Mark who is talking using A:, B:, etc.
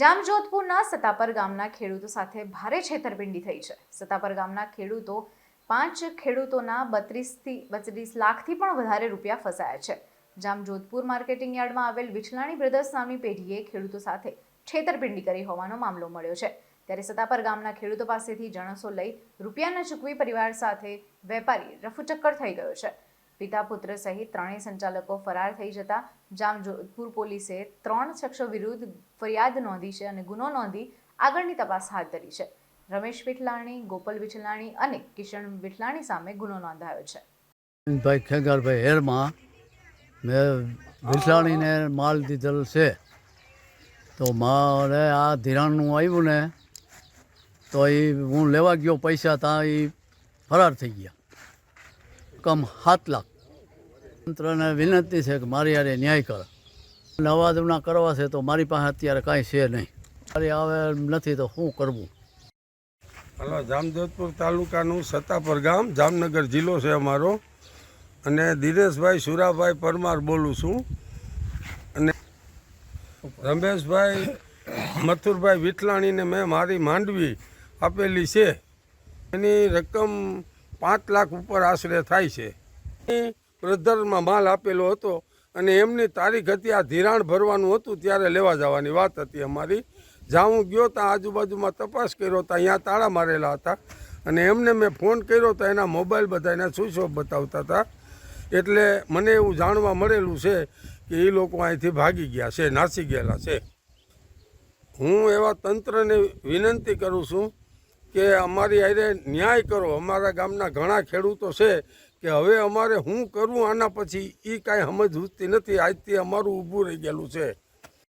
A: જામજોધપુરના સતાપર ગામના ખેડૂતો સાથે ભારે છેતરપિંડી થઈ છે. સતાપર ગામના ખેડૂતો પાંચ ખેડૂતોના બત્રીસથી બત્રીસ લાખથી પણ વધારે રૂપિયા ફસાયા છે. જામજોધપુર માર્કેટિંગ યાર્ડમાં આવેલ વિછલાણી બ્રધર્સ નામની પેઢીએ ખેડૂતો સાથે છેતરપિંડી કરી હોવાનો મામલો મળ્યો છે. ત્યારે સતાપર ગામના ખેડૂતો પાસેથી જણસો લઈ રૂપિયા ન ચૂકવી પરિવાર સાથે વેપારી રફુચક્કર થઈ ગયો છે. પિતા પુત્ર સહિત ત્રણેય સંચાલકો ફરાર થઈ જતા જામજોધપુર પોલીસે ત્રણ શખ્સો વિરુદ્ધ ફરિયાદ નોંધી છે અને ગુનો નોંધી આગળની તપાસ હાથ ધરી છે. રમેશ વિઠલાણી, ગોપાલ વિઠલાણી અને કિશન વિઠલાણી સામે ગુનો નોંધાયો છે.
B: ભાઈ ખેંગારભાઈ હેરમાં મેં વિઠલાણીને માલ દીધેલ છે. તો મારે આ ધિરાણનું આવ્યું ને, તો એ હું લેવા ગયો પૈસા ત્યાં એ ફરાર થઈ ગયા. કમ સાત લાખ. તંત્રને વિનંતી છે કે મારી યારે ન્યાય કરે. નવા જૂના કરવા છે તો મારી પાસે અત્યારે કાંઈ છે નહીં. મારી આવે નથી તો શું કરવું?
C: હલો, જામજોધપુર તાલુકાનું સત્તાપર ગામ, જામનગર જિલ્લો છે અમારો. અને દિનેશભાઈ સુરાભાઈ પરમાર બોલું છું. અને રમેશભાઈ, મથુરભાઈ વિઠલાણીને મેં મારી માંડવી આપેલી છે. એની રકમ પાંચ લાખ ઉપર આશરે થાય છે. એ બ્રધરમાં માલ આપેલો હતો અને એમની તારીખ હતી આ ધિરાણ ભરવાનું હતું ત્યારે લેવા જવાની વાત હતી અમારી. જ્યાં હું ગયો ત્યાં આજુબાજુમાં તપાસ કર્યો, ત્યાં અહીંયા તાળા મારેલા હતા અને એમને મેં ફોન કર્યો તો એના મોબાઈલ બધા એના સ્વિચ ઓફ બતાવતા હતા. એટલે મને એવું જાણવા મળેલું છે કે એ લોકો અહીંથી ભાગી ગયા છે, નાસી ગયેલા છે. હું એવા તંત્રને વિનંતી કરું છું કે અમારી હારે ન્યાય કરો. અમારા ગામના ઘણા ખેડૂતો છે કે હવે અમારે શું કરવું આના પછી એ કાંઈ સમજ નથી. આજથી અમારું ઊભું રહી ગયેલું છે.